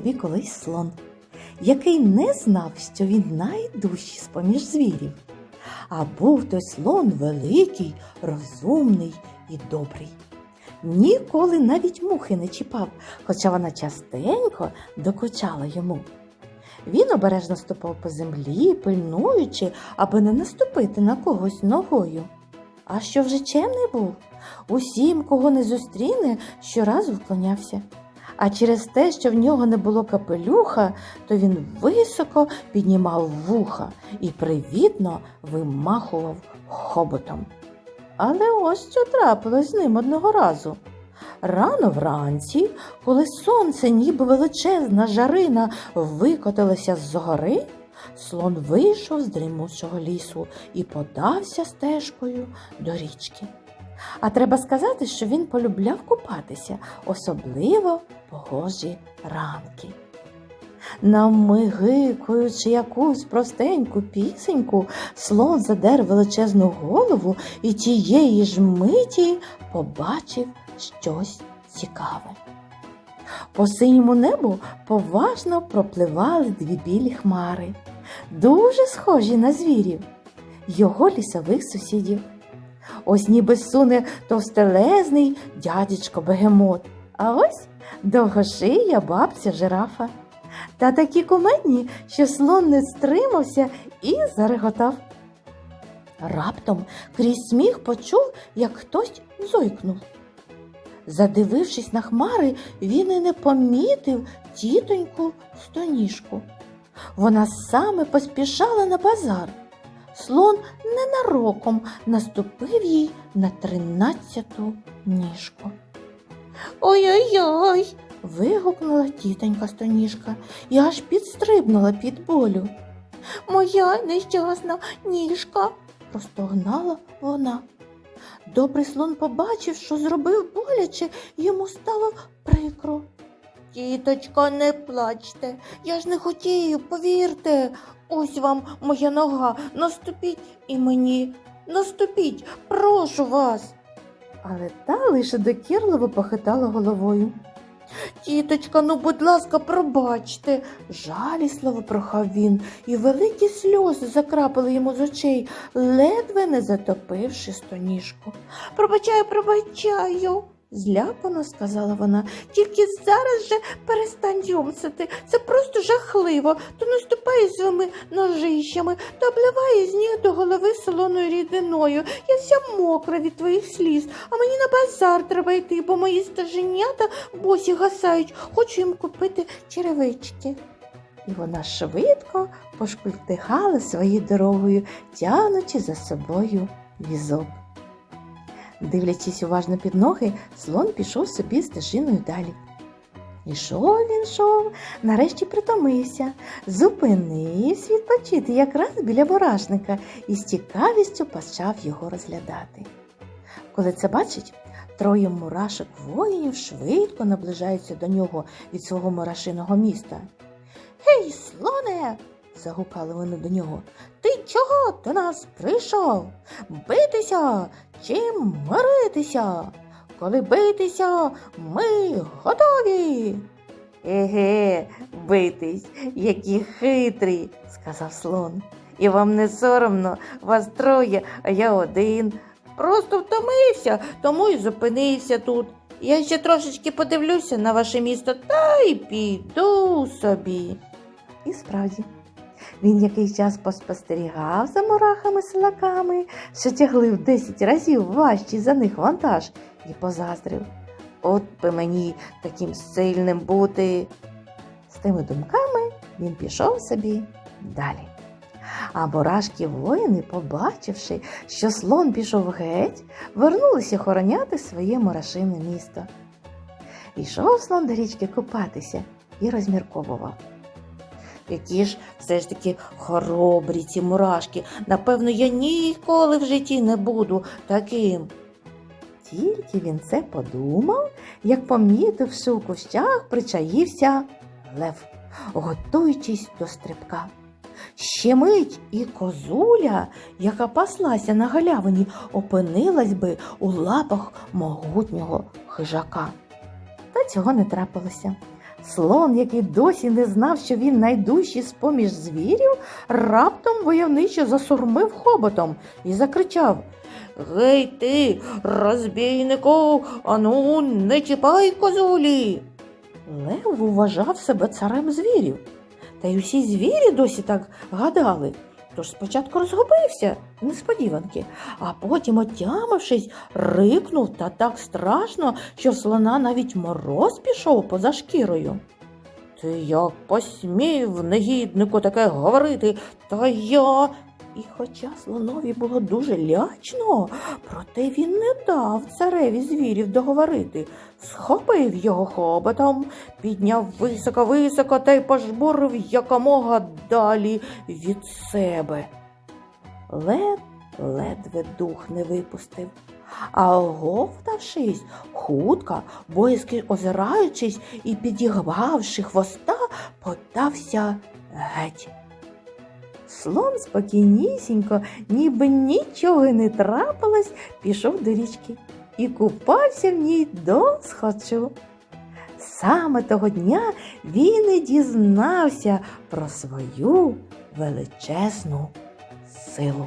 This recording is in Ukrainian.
собі колись слон, який не знав, що він найдужчий з-поміж звірів. А був той слон великий, розумний і добрий. Ніколи навіть мухи не чіпав, хоча вона частенько докучала йому. Він обережно ступав по землі, пильнуючи, аби не наступити на когось ногою. А що вже чемний був, усім, кого не зустріне, щоразу вклонявся. А через те, що в нього не було капелюха, то він високо піднімав вуха і привітно вимахував хоботом. Але ось що трапилось з ним одного разу. Рано вранці, коли сонце, ніби величезна жарина, викотилося з гори, слон вийшов з дрімучого лісу і подався стежкою до річки. А треба сказати, що він полюбляв купатися, особливо погожі ранки. Намигикуючи якусь простеньку пісеньку, слон задер величезну голову і тієї ж миті побачив щось цікаве. По синьому небу поважно пропливали дві білі хмари, дуже схожі на звірів, його лісових сусідів. Ось ніби суне товстелезний дядечко бегемот, а ось довгошия бабця жирафа. Та такі кумедні, що слон не стримався і зареготав. Раптом крізь сміх почув, як хтось зойкнув. Задивившись на хмари, він і не помітив тітоньку стоніжку. Вона саме поспішала на базар. Слон ненароком наступив їй на тринадцяту ніжку. Ой-ой-ой. вигукнула тітонька стоніжка і аж підстрибнула під болю. Моя нещасна ніжка, простогнала вона. Добрий слон побачив, що зробив боляче, йому стало. Тіточка, не плачте, я ж не хотів, повірте. Ось вам моя нога, наступіть і мені, наступіть, прошу вас. Але та лише докірливо похитала головою. Тіточка, ну, будь ласка, пробачте, жалісливо прохав він, і великі сльози закрапили йому з очей, ледве не затопивши стоніжку. Пробачаю, пробачаю, зляпано сказала вона. Тільки зараз же перестань юмсити. Це просто жахливо. То наступає своїми ножищами, то обливає з ніг до голови солоною рідиною. Я вся мокра від твоїх сліз, а мені на базар треба йти, бо мої стаженята босі гасають. Хочу їм купити черевички. І вона швидко пошкультигала своєю дорогою, тянучи за собою візок. Дивлячись уважно під ноги, слон пішов собі стежиною далі. Ішов він йшов, нарешті притомився, зупинився відпочити якраз біля мурашника і з цікавістю почав його розглядати. Коли це бачить, троє мурашок воїнів швидко наближаються до нього від свого мурашиного міста. Гей, слоне! загукали вони до нього. Ти чого до нас прийшов? Битися чи миритися? Коли битися, ми готові. Еге, битись, які хитрі, сказав слон. І вам не соромно, вас троє, а я один. Просто втомився, тому й зупинився тут. Я ще трошечки подивлюся на ваше місто та й піду собі. І справді. Він якийсь час поспостерігав за мурахами-силаками, що тягли в десять разів важчий за них вантаж, і позаздрив. От би мені таким сильним бути. З тими думками він пішов собі далі. А мурашки воїни, побачивши, що слон пішов геть, вернулися охороняти своє мурашине місто. Ішов слон до річки купатися і розмірковував. Які ж все ж таки хоробрі ці мурашки. Напевно, я ніколи в житті не буду таким. Тільки він це подумав, як помітив, що у кущах причаївся лев, готуючись до стрибка. Ще мить і козуля, яка паслася на галявині, опинилась би у лапах могутнього хижака. Та цього не трапилося. Слон, який досі не знав, що він найдужчий з поміж звірів, раптом войовничо засурмив хоботом і закричав Гей ти, розбійнику, ану, не чіпай козулі. Лев вважав себе царем звірів. Та й усі звірі досі так гадали. Тож спочатку розгубився несподіванки, а потім, отямившись, рикнув та так страшно, що в слона навіть мороз пішов поза шкірою. Ти як посмів, негіднику, таке говорити, та я. І хоча слонові було дуже лячно, проте він не дав цареві звірів договорити, схопив його хоботом, підняв високо-високо та й пожбурив якомога далі від себе. Лед ледве дух не випустив, а оговтавшись, хутко, боязки озираючись і підігвавши хвоста, подався геть. Слон спокійнісінько, ніби нічого не трапилось, пішов до річки і купався в ній до схочу. Саме того дня він і дізнався про свою величезну силу.